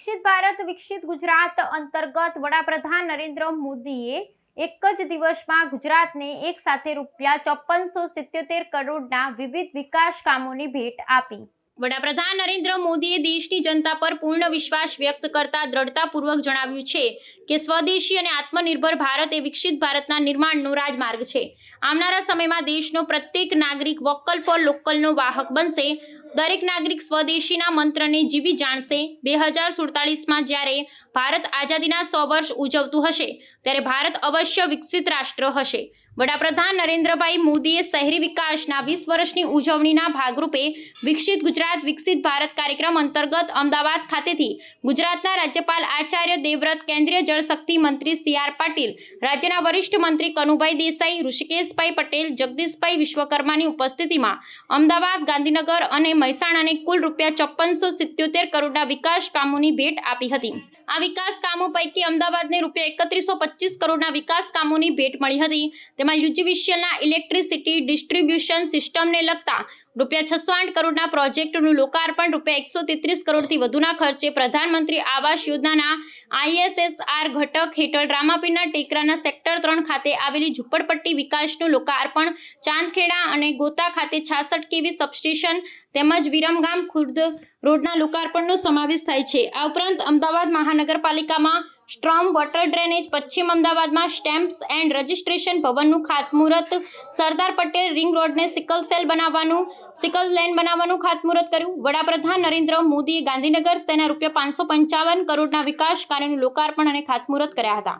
વિકસિત ભારત, વિકસિત ગુજરાત અંતર્ગત વડાપ્રધાન નરેન્દ્ર મોદીએ એક જ દિવસમાં ગુજરાતને એક સાથે રૂપિયા ચોપનસો સિત્યોતેર કરોડના વિવિધ વિકાસ કામોની ભેટ આપી. વડાપ્રધાન નરેન્દ્ર મોદીએ દેશની જનતા પર પૂર્ણ વિશ્વાસ વ્યક્ત કરતા દ્રઢતાપૂર્વક જણાવ્યું છે કે સ્વદેશી અને આત્મનિર્ભર ભારત એ વિકસિત ભારતના નિર્માણનો રાજમાર્ગ છે. આવનારા સમયમાં દેશનો પ્રત્યેક નાગરિક વોકલ ફોર લોકલનો વાહક બનશે. દરેક નાગરિક સ્વદેશીના મંત્રને જીવી જાણશે. બે હજાર સુડતાલીસમાં જ્યારે ભારત આઝાદીના સો વર્ષ ઉજવતું હશે, ત્યારે ભારત અવશ્ય વિકસિત રાષ્ટ્ર હશે. વડાપ્રધાન નરેન્દ્રભાઈ મોદીએ શહેરી વિકાસના વીસ વર્ષની ઉજવણીના ભાગરૂપે વિકસિત ગુજરાત, વિકસિત ભારત કાર્યક્રમ અંતર્ગત અમદાવાદ ખાતેથી ગુજરાતના રાજ્યપાલ આચાર્ય દેવવ્રત, કેન્દ્રીય જળશક્તિ મંત્રી સી આર પાટીલ, રાજ્યના વરિષ્ઠ મંત્રી કનુભાઈ દેસાઈ, ઋષિકેશભાઈ પટેલ, જગદીશભાઈ વિશ્વકર્માની ઉપસ્થિતિમાં અમદાવાદ, ગાંધીનગર અને મહેસાણાને કુલ રૂપિયા ચોપ્પનસો સિત્યોતેર કરોડના વિકાસ કામોની ભેટ આપી હતી. આ વિકાસ કામો પૈકી અમદાવાદને રૂપિયા એકત્રીસો પચીસ કરોડના વિકાસ કામોની ભેટ મળી હતી. તેમાં યુજીવીસીએલના ઇલેક્ટ્રિસિટી ડિસ્ટ્રીબ્યુશન સિસ્ટમને લગતા રૂપિયા છસો આઠ કરોડના પ્રોજેક્ટનું લોકાર્પણ, રૂપિયા એકસો તેત્રીસ કરોડથી વધુના ખર્ચે પ્રધાનમંત્રી આવાસ યોજનાના આઈએસએસઆર ઘટક હેઠળ રામાપીરના ટેકરાના સેક્ટર ત્રણ ખાતે આવેલી ઝુંપડપટ્ટી વિકાસનું લોકાર્પણ, ચાંદખેડા અને ગોતા ખાતે છાસઠ કેવી સબસ્ટેશન તેમજ વિરમગામ ખુર્દ રોડના લોકાર્પણનો સમાવેશ થાય છે. આ ઉપરાંત અમદાવાદ મહાનગરપાલિકામાં સ્ટ્રોમ વોટર ડ્રેનેજ પશ્ચિમ અમદાવાદમાં સ્ટેમ્પ્સ એન્ડ રજિસ્ટ્રેશન ભવનનું ખાતમુહૂર્ત. સરદાર પટેલ રિંગ રોડને સિકલ સેલ બનાવવાનું, સિકલ લેન બનાવવાનું ખાતમુહૂર્ત કર્યું. વડાપ્રધાન નરેન્દ્ર મોદીએ ગાંધીનગર સેના રૂપિયા પાંચસો પંચાવન કરોડના વિકાસ કાર્યનું લોકાર્પણ અને ખાતમુહૂર્ત કર્યા હતા.